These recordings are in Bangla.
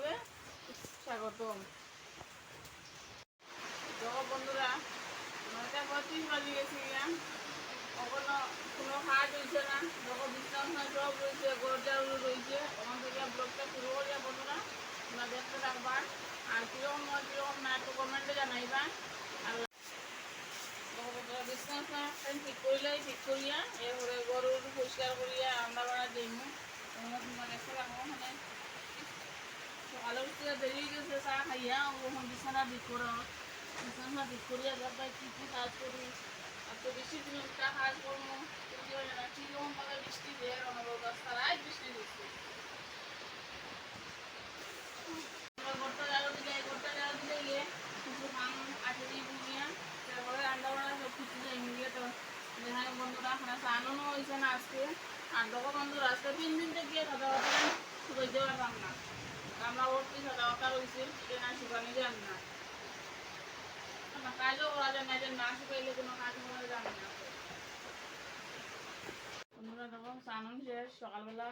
পর্বে স্বাগতম। তো বন্ধুরা নয়টা পঁয়ত্রিশ কোনো হাট হয়েছে না যখন বিশ্রামনা আর কীরকম হয় কীরকম না, একটু কমেন্টে জানাইবা। আর বিছনা ঠিক করিলাই, ঠিক করিয়া, এরপরে দিই মানে তারপরে রান্না সব কিছু যাই গিয়ে তো। যেখানে বন্ধুরা খানা স্নানও হয়েছে না আজকে। আর যখন বন্ধুরা আজকে তিন দিন থেকে। পারলাম না ওটি সাদা ওটা রয়েছে এটা না শুকানি যান না। কাজও করা যায় না শুকাইলে কোনো কাজ না। বন্ধুরা স্নান শেষ, সকালবেলা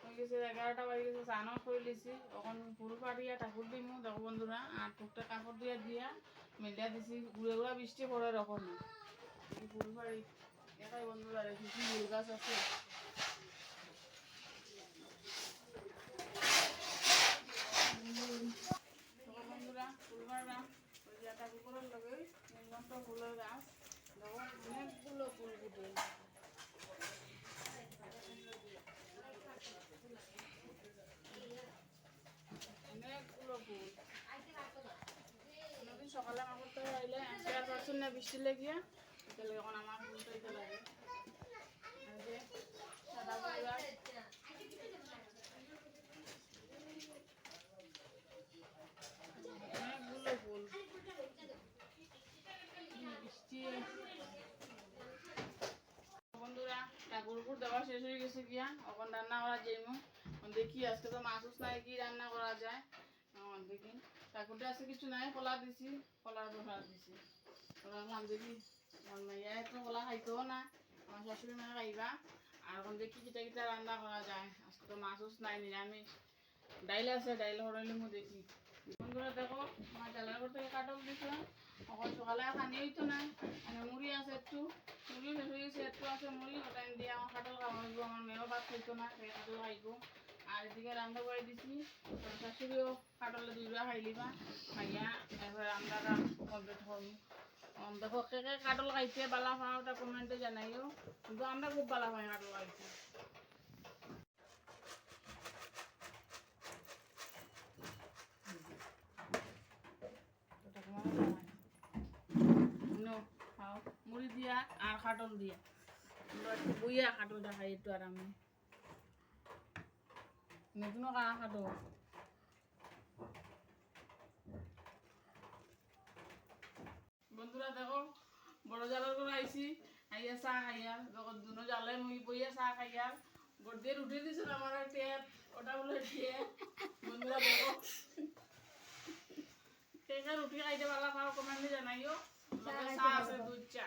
হয়ে গেছে এগারোটা বাজে গেছে, স্নানও করে লিছি তখন ফুল পাড়িয়া ঠাকুর দিমু। দেখো বন্ধুরা, আর টুকটা কাপড় দিয়ে দিয়া মেলিয়া দিছি। ঘুরে ঘুরা বৃষ্টি পড়ে রকম ফুল পাড়ি একাই বন্ধুরা গাছ আছে তখন বন্ধুরা ফুল বাড়লাম ওই একটা কুকুরের লগে গাছ। ফুল ফুটে। অনেকগুলো ফুল। কোনোদিন সকালে আমার করতে আইলে আর পারছেন না বৃষ্টি লেগিয়া তাহলে এখন আমার ফুলটা দিতে লাগে আর যে সাদা ফুল গাছ অনেকগুলো ফুল বৃষ্টি বন্ধুরা দেওয়া শেষ হয়ে গেছে গিয়া। এখন রান্না করা যাইমু। দেখি আজকে তো মাছ নাই, কি রান্না করা যায়। দেখি। ঠাকুরটা আছে কিছু নাই, কলা দিছি, কলার দোকা দিছি। ভাবলাম দেখি আমার মাইয়া তো কলা খাইতেও না। আমার শাশুড়ি মায়ে খাইবা। আর এখন দেখি কিটা কিটা রান্না করা যায়। আজকে তো মাছ নাই, নিরামিষ। ডাইল আছে, ডাইল হরাইলে মু দেখি। বন্ধুরা দেখো আমার ঘর থেকে কাটল দিছে এখন সকালে খানি হইতো না। মানে মুড়ি আছে একটু। মুড়ি শেষ হয়ে গেছে, একটু আছে মুড়ি। ওটা দিয়ে আমার কাটল খাওয়াইবো আমার মেয়েও ভাত খাইতো না, সেই কাটল খাইবো। আর এদিকে রান্না করে দিছি। শাশুড়িও কাটলে দুইবার খাইলিবা খাইয়া এবার কমপ্লিট করব। দেখো, কে কে কাটল খাইছে, বালা পাও ওটা কমেন্টে জানাইও। কিন্তু আমরা খুব বালা পাই কাটল খাইছে ওটা তোমার জানাই নো খাও মুড়ি দিয়া আর কাটল দিয়া। বইয়া কাটলটা খাই একটু আরামে। নতুনও কাহা কাটো বন্ধুরা দেখো বড় জালের করে আইছি আইয়া চাহ খাইয়ার দেখো দুনো জালে মুই বইয়া চাহ খাইয়ার গড়িয়ে উঠে দিছিল আমার টেপ ওটা বলে টেপ। বন্ধুরা দেখো। টেকার উঠে খাইতে পারলা খাও কমেন্টে জানাইও। চাহ আছে দুধ চা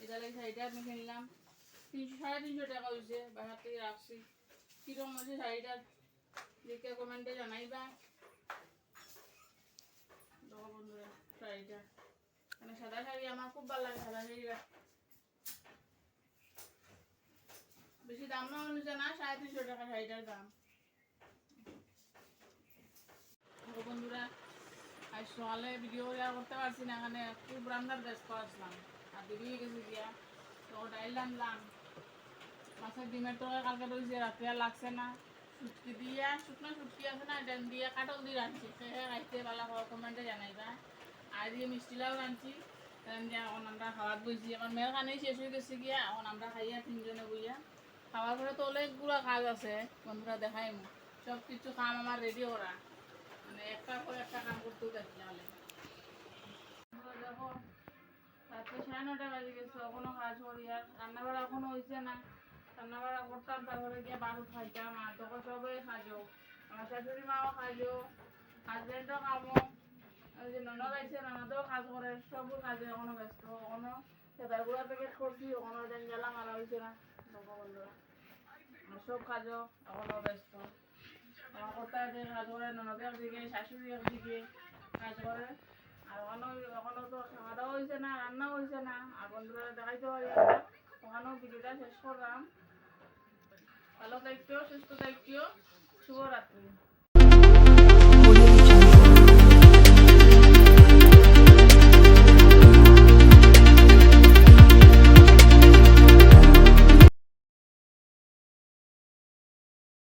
এটা লাগে শাড়িটা আমি কিনলাম তিনশো, সাড়ে তিনশো টাকা হয়েছে, বাহার থেকে রাখছি। কীরকম হয়েছে শাড়িটা, দেখে কমেন্টে জানাইবা। বন্ধুরা, শাড়িটা। মানে সাদা শাড়ি, আমার খুব ভালো লাগে সাদা শাড়ি রাখ- বেশি দাম না অনুযায়ী না, সাড়ে তিনশো টাকা শাড়িটার দাম। বন্ধুরা, আজ সকালে ভিডিও করতে পারছি না, এখানে খুব রান্নার ব্যস্ত আসলাম দেরি গেছে গিয়া তো ডাইল আনলাম মাছের ডিমের কালকে রয়েছে রাত্রে আর লাগছে না শুটকি দিয়া শুকনো শুটকি আছে না এটা দিয়ে কাটল দিয়ে রাখছি খেয়ে খাইতে পালা খাওয়া কমেন্টে জানাইবা আর দিয়ে মিষ্টি লাউ রাঁধছি দিয়ে এখন আমরা খাওয়াত বইছি এখন মেয়ের শেষ হয়ে গেছে গিয়া এখন আমরা খাইয়া তিনজনে বইয়া খাওয়ার পরে তো অনেকগুলো কাজ আছে বন্ধুরা দেখাই সব কিছু কাম আমার রেডি করা মানে একটার পর একটা কাম করতেও থাকি নাহলে দেখো নটা বাজে গেছে, এখনও কাজ করি আর রান্না বাড়া এখনও হয়েছে না। রান্না বাড়া করতাম, তারপরে গিয়ে বারো খাইতাম আর তখন সবাই খাজো আমার শাশুড়ি মাও খাজো হাজবেন্ডও কামো ওই যে ননদ আছে ননদও কাজ করে সব কাজে এখনও ব্যস্ত। এখনও সেতারগুলা প্যাকেট করছি, এখনও জঞ্জালা মারা হয়েছে না। বন্ধুরা সব কাজও এখনও ব্যস্ত। আমার কর্তা যে কাজ করে ননদ একদিকে শাশুড়ি একদিকে কাজ করে। আর ওখানেও এখনও তো খাওয়া দাওয়া হয়েছে না হয়েছে না। আর বন্ধুরা, দেখাইতে পারি ওখানেও ভিডিওটা শেষ করলাম। ভালো থাকতেও সুস্থ থাকতেও শুভরাত্রি।